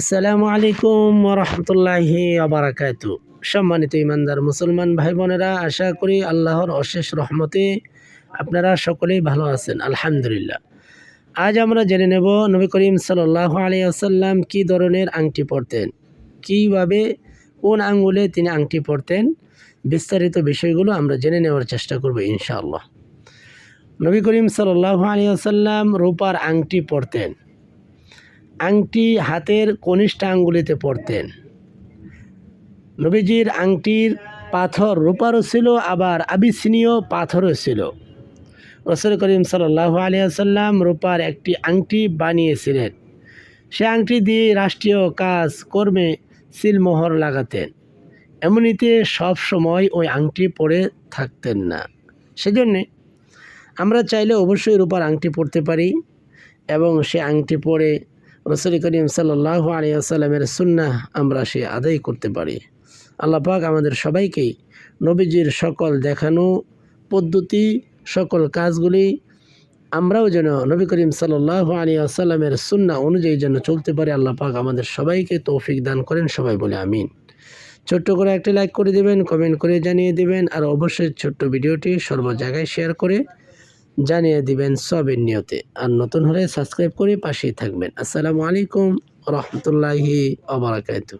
আসসালামু আলাইকুম রহমতুল্লাহি আবরাকাত সম্মানিত ইমানদার মুসলমান ভাই বোনেরা আশা করি আল্লাহর অশেষ রহমতে আপনারা সকলেই ভালো আছেন, আলহামদুলিল্লাহ। আজ আমরা জেনে নেব নবী করিম সাল্লাহ আলী আসাল্লাম কী ধরনের আংটি পরতেন, কীভাবে, কোন আঙ্গুলে তিনি আংটি পরতেন, বিস্তারিত বিষয়গুলো আমরা জেনে নেওয়ার চেষ্টা করব ইনশাআল্লাহ। নবী করিম সাল্লাহ আলী আসাল্লাম রূপার আংটি পরতেন। আংটি হাতের কনিষ্ঠ আঙ্গুলিতে পরতেন। নবীজির আংটির পাথর রূপারও ছিল, আবার আবিসিনীয় পাথরও ছিল। রসুল করিম সাল্লাহ আলিয়াল্লাম রূপার একটি আংটি বানিয়েছিলেন। সে আংটি দিয়ে রাষ্ট্রীয় কাজ, কর্মে সিলমোহর লাগাতেন। এমনিতে সব সময় ওই আংটি পরে থাকতেন না। সেজন্যে আমরা চাইলে অবশ্যই রূপার আংটি পরতে পারি এবং সে আংটি পরে রসুল করিম সাল্লাহ আলিয়াল্লামের সুন্না আমরা সে আদায় করতে পারি। আল্লাহ পাক আমাদের সবাইকেই নবীজির সকল দেখানো পদ্ধতি, সকল কাজগুলি আমরাও যেন নবী করিম সাল্লাহ আলী আসাল্লামের সুন্না অনুযায়ী যেন চলতে পারে, আল্লাহ পাক আমাদের সবাইকে তৌফিক দান করেন সবাই বলে আমিন। ছোট্ট করে একটি লাইক করে দেবেন, কমেন্ট করে জানিয়ে দেবেন, আর অবশ্যই ছোট্ট ভিডিওটি সর্ব জায়গায় শেয়ার করে জানিয়ে দিবেন সবের নিয়তে। আর নতুন হলে সাবস্ক্রাইব করে পাশেই থাকবেন। আসসালামু আলাইকুম রহমতুল্লাহি আবরাকাতু